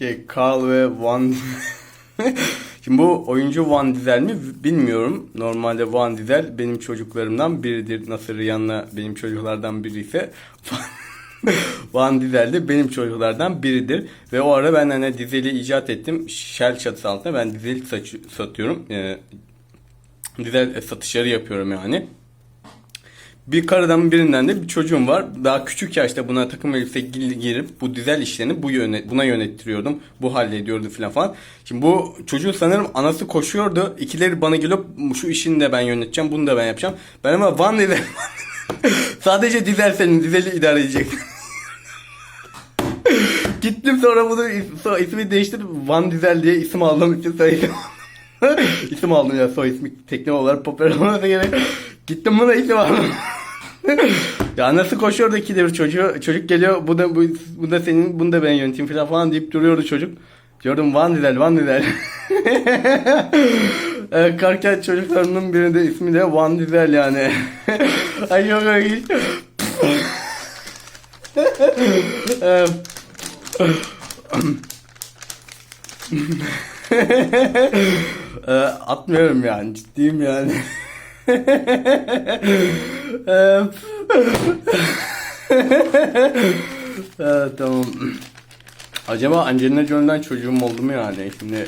Şey, Carl ve Van Şimdi bu oyuncu Van Diesel mi bilmiyorum. Normalde Van Diesel benim çocuklarımdan biridir. Nasıl Rihanna benim çocuklardan biri ise Van Diesel de benim çocuklardan biridir. Ve o ara ben hani Diesel'i icat ettim. Shell çatısı altında ben Diesel'i saç- satıyorum. Ee, Diesel satışları yapıyorum yani. Bir karıdan birinden de bir çocuğum var. Daha küçük yaşta buna takım elbise gi- girip bu dizel işlerini bu yönet buna yönettiriyordum. Bu hallediyordu filan falan. Şimdi bu çocuğun sanırım anası koşuyordu. İkileri bana gelip şu işini de ben yöneteceğim, bunu da ben yapacağım. Ben ama Van dedim. Sadece dizel senin, dizeli idare edecek. Gittim sonra bunu so- ismi değiştirip Van Dizel diye isim aldım için soy isim. aldım ya soy ismi teknik olarak popüler olmasına gerek. Gittim buna isim aldım. ya nasıl koşuyordu iki de bir çocuğu, çocuk geliyor bu da bu, bu da senin bunu da ben yöneteyim falan falan deyip duruyordu çocuk. Diyordum Van Dizel Van Dizel. Ee, Karken çocuklarının birinin ismi de Van Dizel yani. Ay ilginç. Ee, Ee, atmıyorum yani ciddiyim yani. Ee, tamam. Acaba Angelina Jolie'den çocuğum oldu mu yani? Şimdi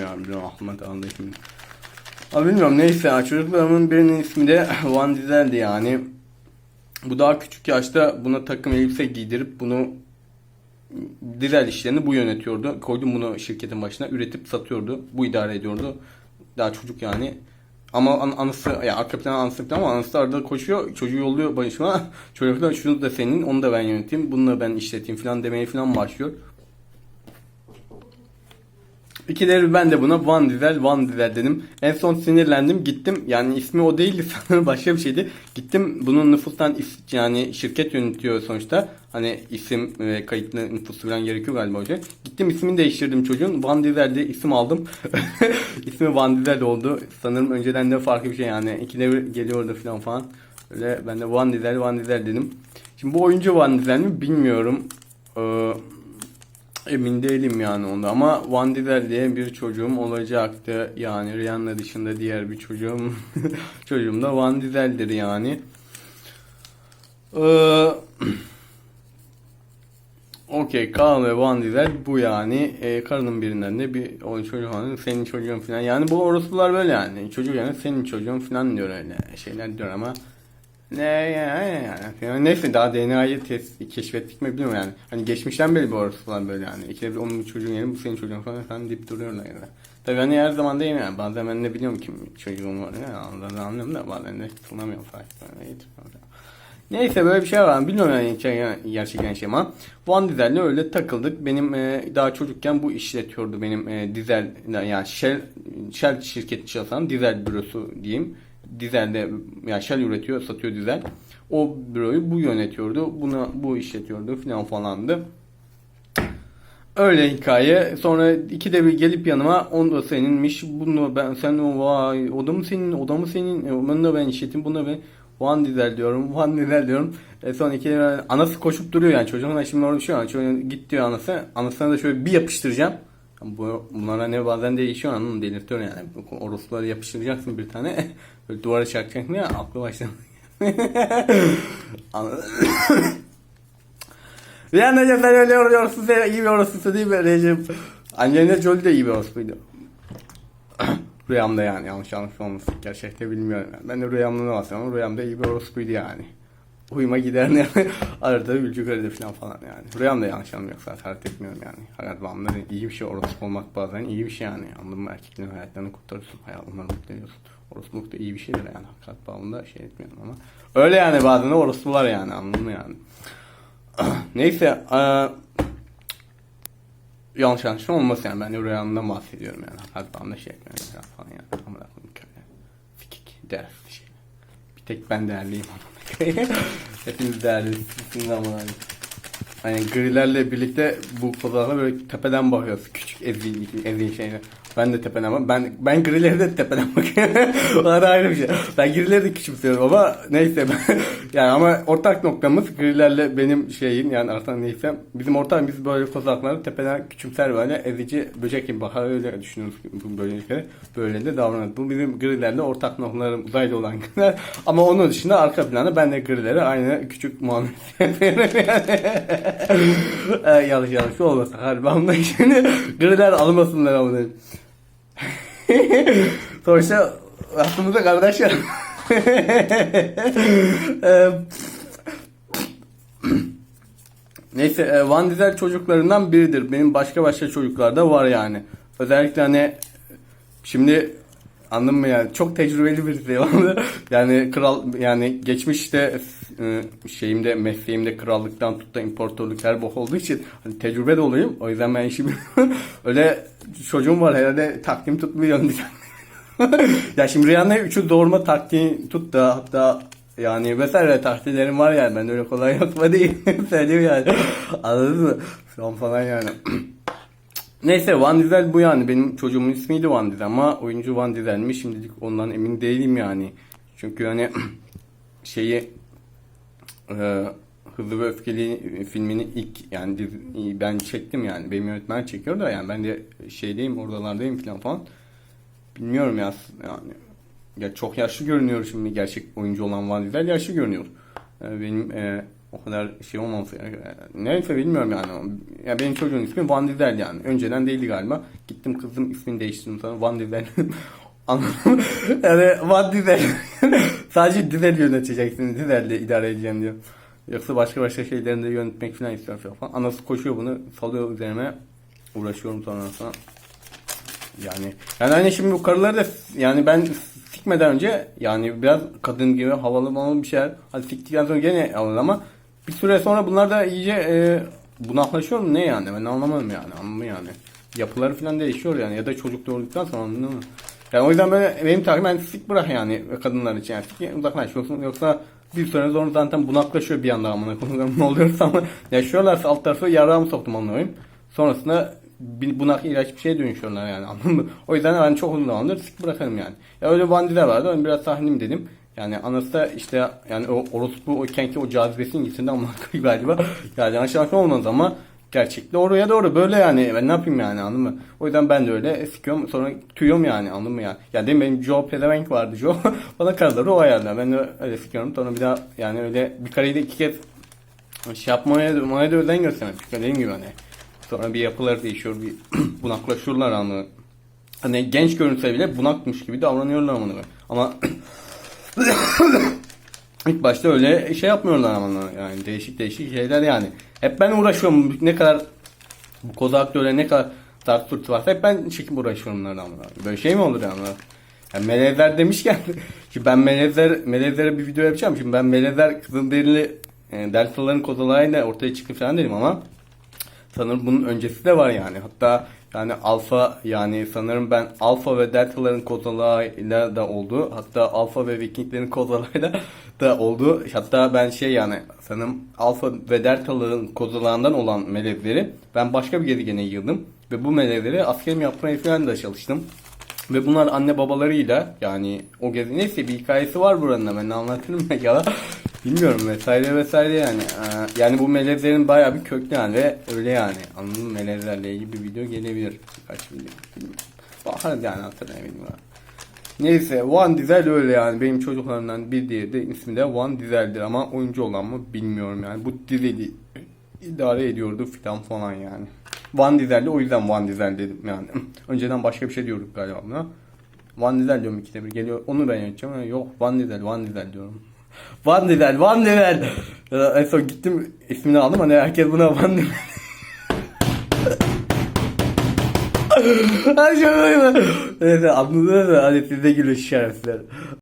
ya. Bilmiyorum Ahmet anladı şimdi. Abi bilmiyorum neyse ya. Çocuklarımın birinin ismi de Van Diesel'di yani. Bu daha küçük yaşta buna takım elbise giydirip bunu dizel işlerini bu yönetiyordu. Koydum bunu şirketin başına üretip satıyordu. Bu idare ediyordu. Daha çocuk yani. Ama an- anısı ya arka plan anısı ama anısı da arada koşuyor. Çocuğu yolluyor başıma. Çocuk da şunu da senin onu da ben yöneteyim. Bunu da ben işleteyim falan demeye falan başlıyor. İkileri ben de buna Van Diesel, Van Diesel dedim. En son sinirlendim gittim. Yani ismi o değildi sanırım başka bir şeydi. Gittim bunun nüfustan yani şirket yönetiyor sonuçta. Hani isim ve kayıtlı nüfus falan gerekiyor galiba şey. Gittim ismini değiştirdim çocuğun. Van Diesel diye isim aldım. İsmi Van Diesel oldu. Sanırım önceden de farklı bir şey yani. İkide bir geliyordu falan falan. Öyle ben de Van Diesel, Van Diesel dedim. Şimdi bu oyuncu Van Diesel mi bilmiyorum. Ee, Emin değilim yani onda ama Van Diesel diye bir çocuğum olacaktı. Yani Rihanna dışında diğer bir çocuğum çocuğum da Van Diesel'dir yani. Ee, Okey Kaan ve Van bu yani. Ee, karının birinden de bir o çocuğun senin çocuğun falan. Yani bu orospular böyle yani. Çocuk yani senin çocuğun falan diyor öyle şeyler diyor ama ne yani, yani neyse daha DNA'yı test keşfettik mi bilmiyorum yani. Hani geçmişten beri bu orospular böyle yani. İkide bir onun çocuğun yeri bu senin çocuğun falan falan deyip duruyorlar yani. Tabii hani her zaman değil yani. Bazen ben de biliyorum kim çocuğum var ya. Anladım anlıyorum da bazen de tutunamıyorum falan. Neyse böyle bir şey var. Bilmiyorum yani gerçekten- gerçekten şey ama Van Diesel'le öyle takıldık. Benim e, daha çocukken bu işletiyordu benim e, Diesel yani Shell, Shell şirketi çalışan Diesel bürosu diyeyim. Diesel'de yani Shell üretiyor, satıyor Diesel. O büroyu bu yönetiyordu. Buna bu işletiyordu filan falandı. Öyle hikaye. Sonra ikide bir gelip yanıma onu da seninmiş. Bunu ben sen vay o da mı senin o da mı senin e, bunu da ben işletim bunu da ben Van Diesel diyorum. Van Diesel diyorum. E sonra iki anası koşup duruyor yani çocuğun şimdi orada bir şey var. Çocuğun git diyor anası. Anasına da şöyle bir yapıştıracağım. Bu, bunlara ne bazen değişiyor anladın delirtiyor yani. Orospuları yapıştıracaksın bir tane. Böyle duvara çakacaksın ya aklı. Anladın? Rihanna sen öyle sen iyi bir orospusu değil mi Recep? Angelina Jolie de iyi bir orospuydu. Rüyamda yani yanlış anlaşılmasın. Gerçekte bilmiyorum. Yani. Ben de rüyamda ne ama rüyamda iyi bir orospuydu yani. Uyuma gider ne arada ülcük arada falan falan yani. Rüyamda yanlış anlamıyorsa hakaret etmiyorum yani. Hayat bağımları iyi bir şey orospu olmak bazen iyi bir şey yani. Anladın mı? Erkeklerin hayatlarını kurtarırsın. Hayatlarını mutlu ediyorsun. Orospuluk da iyi bir şeydir yani. Hakikat bağımında şey etmiyorum ama. Öyle yani bazen orospular yani anladın mı yani. Neyse. eee yanlış anlaşılma olmasın yani. Ben rüyamdan bahsediyorum yani. Hatta bağımda şey etmiyorum falan yani. Ama da. Fikik, değerli şey. Bir tek ben değerliyim. Hepiniz değerlisiniz ama. hani grilerle birlikte bu fotoğrafa böyle tepeden bakıyoruz. Küçük ezi, ezi şeyler. Ben de tepeden. Ben ben grileri de tepeden bakıyorum. o da ayrı bir şey. Ben grileri de küçümsüyorum ama neyse ben yani ama ortak noktamız grilerle benim şeyim yani artık neyse bizim ortak biz böyle fotoğrafları tepeden küçümser böyle ezici böcek gibi bakar öyle düşünüyoruz bu böyle de davranıyoruz. Bu bizim grilerle ortak noktalarım uzaylı olan griler. Ama onun dışında arka planda ben de grilere aynı küçük muamele yapıyorum yani. Ee, yanlış yanlış olmasın harbi ama şimdi griller almasınlar ama. Sonuçta aslında kardeşler. Neyse Van Diesel çocuklarından biridir. Benim başka başka çocuklar da var yani. Özellikle hani şimdi anladın mı yani? Çok tecrübeli birisi yani kral yani geçmişte e, şeyimde mesleğimde krallıktan tut da imparatorluk her bok olduğu için hani tecrübe de olayım. O yüzden ben işi biliyorum. Öyle çocuğum var herhalde takdim tutmuyor. Ya şimdi Rihanna'ya üçü doğurma taktiği tut da hatta yani vesaire taktiklerim var yani. Ben öyle kolay yapma değil. Söyleyeyim yani. Anladın mı? Son falan yani neyse Van Diesel bu yani. Benim çocuğumun ismiydi Van Diesel ama oyuncu Van Diesel mi? Şimdilik ondan emin değilim yani. Çünkü hani şeyi e, Hızlı ve Öfkeli filmini ilk yani dizi- ben çektim yani. Benim yönetmen çekiyor da yani. Ben de şeydeyim oralardayım falan falan. Bilmiyorum ya yani. Ya çok yaşlı görünüyor şimdi gerçek oyuncu olan Van Diesel yaşlı görünüyor. Ee, Benim e, o kadar şey olmaması yani. Neyse bilmiyorum yani. Ya benim çocuğun ismi Van Diesel yani. Önceden değildi galiba. Gittim kızım ismini değiştirdim sana Van. Anladım. yani Van Diesel. Sadece Diesel yöneteceksin. Diesel'le idare edeceğim diyor. Yoksa başka başka şeylerini de yönetmek falan istiyor falan. Anası koşuyor bunu salıyor üzerime. Uğraşıyorum sonra sonra. Yani yani hani şimdi bu karıları da yani ben sikmeden önce yani biraz kadın gibi havalı mamalı bir şeyler hadi siktikten sonra gene alın ama bir süre sonra bunlar da iyice e, bunaklaşıyor mu ne yani ben anlamadım yani anlamı yani yapıları falan değişiyor yani ya da çocuk doğurduktan sonra anladın mı? Yani o yüzden böyle benim takip ben sik bırak yani kadınlar için yani sik uzaklaş yoksa, yoksa bir süre sonra zaten bunaklaşıyor bir anda amına koyayım ne oluyorsa ama yaşıyorlarsa alt tarafı yarağımı soktum amına koyayım. Sonrasında bunak ilaç bir şeye dönüşüyorlar yani anladın mı? O yüzden ben çok uzun zamandır sık bırakalım yani. Ya öyle bandiler vardı. Ben biraz tahminim dedim. Yani da işte yani o orospu o kenki o cazibesinin gittiğinde ama galiba. Yani anlaşma olmaz ama gerçekte oraya doğru böyle yani ben ne yapayım yani anladın mı? O yüzden ben de öyle sikiyorum sonra tüyüyorum yani anladın mı yani? Ya demin benim Joe Pezevenk vardı Joe. Bana karıları o ayarlar. Ben de öyle sikiyorum sonra bir daha yani öyle bir kareyi de iki kez şey yapmaya bana da özen göstermek. Dediğim gibi hani. Sonra bir yapıları değişiyor, bir bunaklaşıyorlar ama hani genç görünse bile bunakmış gibi davranıyorlar ama ama ilk başta öyle şey yapmıyorlar ama yani değişik değişik şeyler yani. Hep ben uğraşıyorum ne kadar bu koza aktörle ne kadar tart turt varsa hep ben çekip uğraşıyorum onlarla ama. Böyle şey mi olur yani? Yani melezler demişken şimdi ben melezler melezlere bir video yapacağım. Şimdi ben melezler kızıl derili e, deltaların kozalarıyla ortaya çıktı falan dedim ama Sanırım bunun öncesi de var yani. Hatta yani alfa yani sanırım ben alfa ve deltaların kozalağıyla da oldu. Hatta alfa ve vikinglerin kozalağıyla da oldu. Hatta ben şey yani sanırım alfa ve deltaların kozalağından olan melezleri ben başka bir gezegene yığdım. Ve bu melezleri askerim yapmaya falan da çalıştım. Ve bunlar anne babalarıyla yani o gezi neyse bir hikayesi var buranın ben anlatırım ya bilmiyorum vesaire vesaire yani. Ee, yani bu melezlerin bayağı bir köklü yani ve öyle yani. Anladın mı? Melezlerle ilgili bir video gelebilir. Birkaç video. Bilmiyorum. Bakarız yani hatırlayabilirim. Neyse Van Diesel öyle yani. Benim çocuklarımdan bir diğeri de ismi de Van Diesel'dir ama oyuncu olan mı bilmiyorum yani. Bu dizeli idare ediyordu filan falan yani. Van Diesel'di o yüzden Van Diesel dedim yani. Önceden başka bir şey diyorduk galiba buna. Van Diesel diyorum ikide bir geliyor. Onu ben yapacağım. Yok Van Diesel, Van Diesel diyorum. Van Diesel, Van Diesel. en son gittim ismini aldım hani herkes buna Van Diesel. Ay çok Neyse anladınız mı? Hadi siz de gülün şerefsizler.